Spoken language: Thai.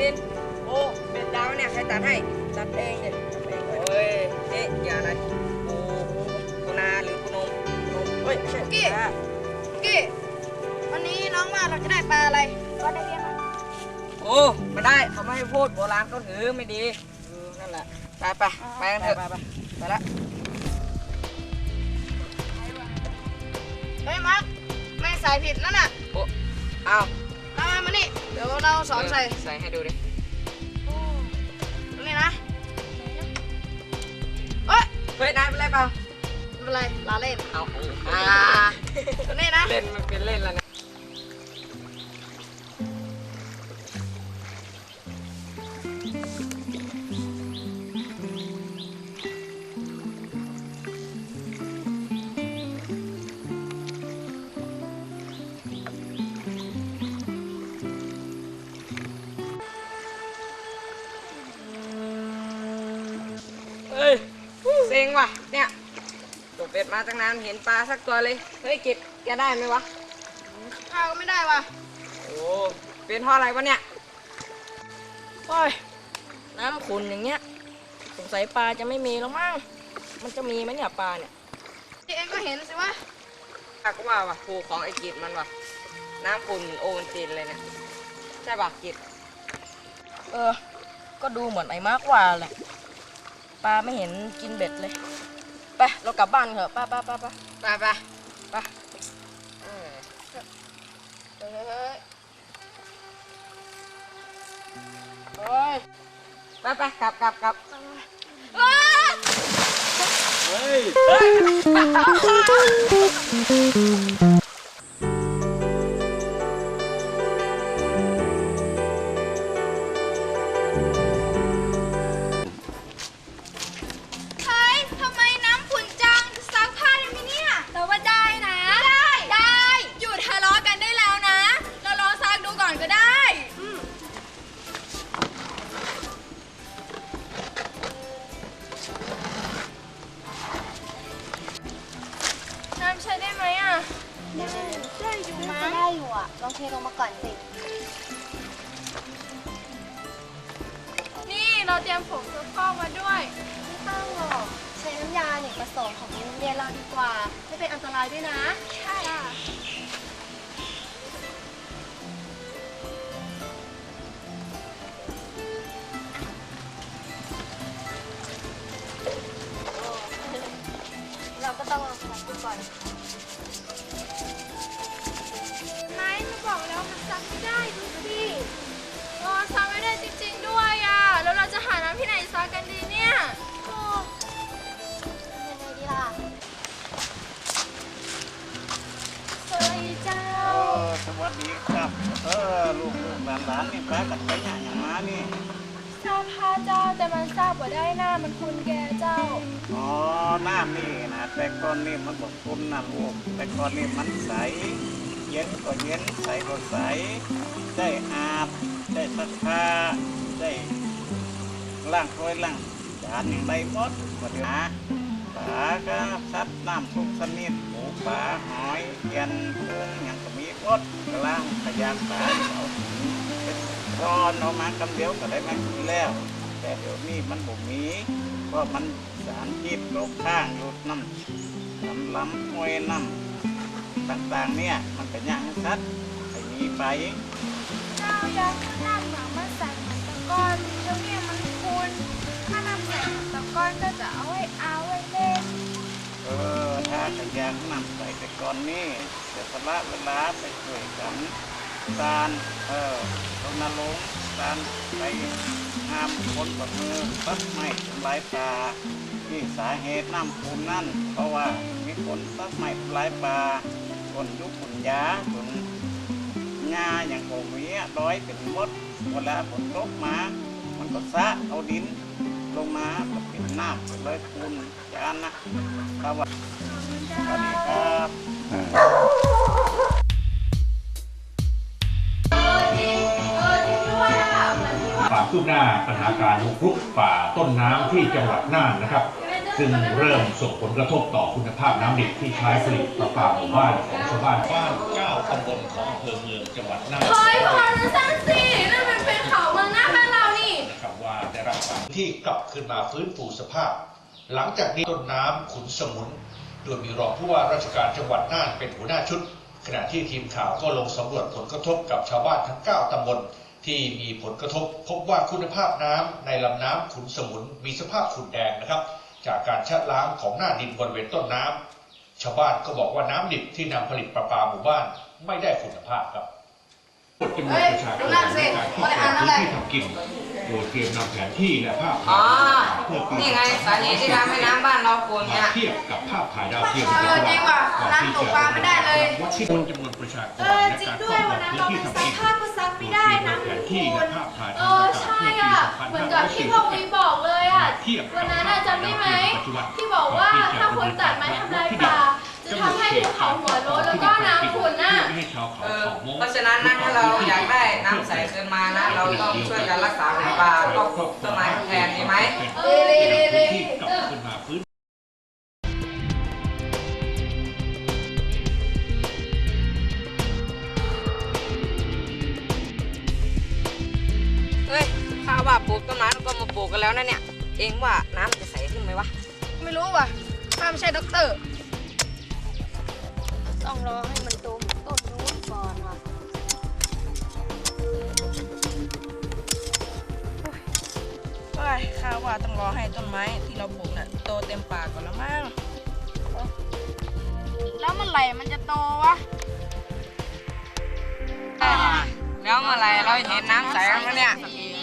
ดินโอ้เบ็ดดาวเนี่ยใครตัดให้ตัดเองเนี่ยตัดเองโอ้ยเอ๊ะอย่านะโอ้กูนาหรือกูนมกูนมเฮ้ยไม่ใช่กี้นากี้วันนี้น้องว่าเราจะได้ปลาอะไรก็ได้เรียนไหมโอ้ไม่ได้เขาไม่ให้พูดโบราณเขาถือไม่ดีเออนั่นแหละไปไปไปกันเถอะไปไปละเฮ้ยมาร์คไม่ใส่ผิดนั่นน่ะโอ้อ้าว มามามานี่ เดี๋ยวเราสอนใส่เใส่ให้ดูดิตรงนี้นะ เอ้ยเฮ้ยนายเป็นไรเปล่าไม่เป็นไรลาเล่น เอาอ่าตรงนี้นะ เล่นมันเป็นเล่นแล้วนะ งว่ะ เนี่ยตกเป็ดมาตั้งนานเห็นปลาสักตัวเลย เฮ้ยเก็บแกได้ไหมวะข้าวก็ไม่ได้ว่ะ โอ้เป็นเพราะอะไรวะเนี่ยโอ้ยน้ำขุ่นอย่างเงี้ย สงสัยปลาจะไม่มีแล้วมั้ง มันจะมีไหมเนี่ยปลาเนี่ยที่เองก็เห็นสิวะข้าก็ว่าว่ะผูของไอ้กิจมันว่ะ น้ำขุ่นโอวัลตินเลยเนี่ย ใช่ป่ะกิจเออ ก็ดูเหมือนไอ้มาร์กว่าแหละ ปลาไม่เห็นกินเบ็ดเลย ไป เรากลับบ้านเถอะไป้าป้าป้าป้าไปไปไปเออเฮ้ยโอ้ยไปไปกลับกลับกลับเใช้ได้ไหมอะ ได้ได้อยู่น่ามั้จะงได้อยู่อะ ลองเทลงมาก่อนสิ นี่เราเตรียมผงซักฟอกมาด้วย ไม่ต้องหรอก ใช้น้ำยาเนี่ยผสมของโรงเรียนเราดีกว่า ไม่เป็นอันตรายด้วยนะ ใช่ ออลูกลูกหลานหลานนี่ไปกันไปอย่างอย่างมานี่เจ้าพาเจ้าแต่มันทราบว่าได้หน้ามันคุณแกเจ้า อ๋อน้ำนี่นะแต่ก่อนนี่มันบอกคุณนะลูกแต่ก่อนนี่มันใส เย็นก็เย็นใสก็ใส ได้อาบ ได้ซักผ้าได้ล้างถ้วยล้างจานอย่างไรหมดก็เดี๋ยวนะปลาก็ซัดน้ำทุกชนิดหมูปลาหอยเย็นกุ้ง อย่างก็มีหมดก็ล้างขยะปลาเอาถุงรอนเอามากำเดียวก็ได้มากินแล้ว แต่เดี๋ยวนี้มันบ่มีเพราะมันสารพิษโรคข้างอยู่น้ำลำลำห้วยน้ำต่างๆเนี่ยมันเป็นอย่างสัตว์ไปมีไปเจ้ายังน้ำหมามาใส่เหมือนตะกอนเดี๋ยวเนี่ยมันคุณถ้าน้ำใส่เหมือนตะกอนก็จะเอา อถ้าขยะนำใส่แต่ก่อนนี่เดี๋ยสละเวลาไปช่วยกันตานเออรณรงค์ตานไปห้ามคนกับมือตัดไม้ทำลายป่าที่สาเหตุน้ำคูนนั่น เพราะว่ามีคนตัดไม้ทำลายป่าคนยุคคนยาจนหญ้าอย่างโงมีอะร้อยเป็นมดเวลาฝนตกมา มันก็ซะเอาดินลงมาเป็นน้ำเลยคูนจานนะครับ สวัสดีครับความคืบหน้าปัญหาการบุกรุกป่าต้นน้ำที่จังหวัดน่านนะครับ ซึ่งเริ่มส่งผลกระทบต่อคุณภาพน้ำดิบที่ใช้ผลิตประปาหมู่บ้านของชาวบ้านบ้านเก้าตำบลของอำเภอเมืองจังหวัดน่าน เฮ้ยพอนะสั้นสินั่นมันเป็นเขาเมืองน่าที่กลับขึ้นมาฟื้นฟูสภาพ หลังจากนี้ต้นน้ำขุนสมุน โดยมีรองผู้ว่าราชการจังหวัดน่านเป็นหัวหน้าชุด ขณะที่ทีมข่าวก็ลงสำรวจผลกระทบกับชาวบ้านทั้ง 9ตำบลที่มีผลกระทบ พบว่าคุณภาพน้ำในลำน้ำขุนสมุนมีสภาพขุ่นแดงนะครับ จากการชะล้างของหน้าดินบริเวณต้นน้ำชาวบ้านก็บอกว่าน้ำดิบที่นำผลิตประปาหมู่บ้านไม่ได้คุณภาพครับจำนวนประชากรในการที่จะพื้นที่ทำกิน โดยเตรียมนำแผนที่และภาพอ๋ถ่าอยเพื่อปีนี่ไงสาเหตุที่ทำให้น้ำบ้านเราขุ่นมาเนี่ยเทียบกับภาพถ่ายดาวเทียมเออจริงว่ะน้ำตกปลาไม่ได้เลย วัดที่จำนวนประชากรเออจริงด้วยวันนั้นเราไปซักผ้าก็ซักไม่ได้นะแผคุณนที่และภาพถ่ายเออใช่อะ เหมือนกับที่พ่อวีบอกเลยอะวันนั้นน่ะจำได้ไหม ที่บอกว่าถ้าคนตัดไม้ทำลายป่า จะทำให้ภูเขาหัวโล้นแล้วก็น้ำขุ่น ราะฉะนั้นนะถ้าเราอยากได้น้ำใสคืนมานะ เราต้องช่วยกันรักษาผืนป่าก็ปลูกต้นไม้ทดแทนดีไหมเออเลยเลยเลยที่กลับขึ้นมาพื้นเฮ้ยข้าว่าปลูกต้นไม้แล้วก็มาปลูกกันแล้วนะเนี่ย เองว่าน้ำจะใสขึ้นไหมวะ ไม่รู้ว่ะข้าไม่ใช่ด็อกเตอร์ ต้องรอให้าว่าต้องรอให้ต้นไม้ที่เราปลูกน่ะโตเต็มป่ากก่อนแล้วมั้งแล้วเมื่อไหร่มันจะโตวะแล้วเมื่อไหรเราเห็นน้ำใสกันวะเนี่ยสักที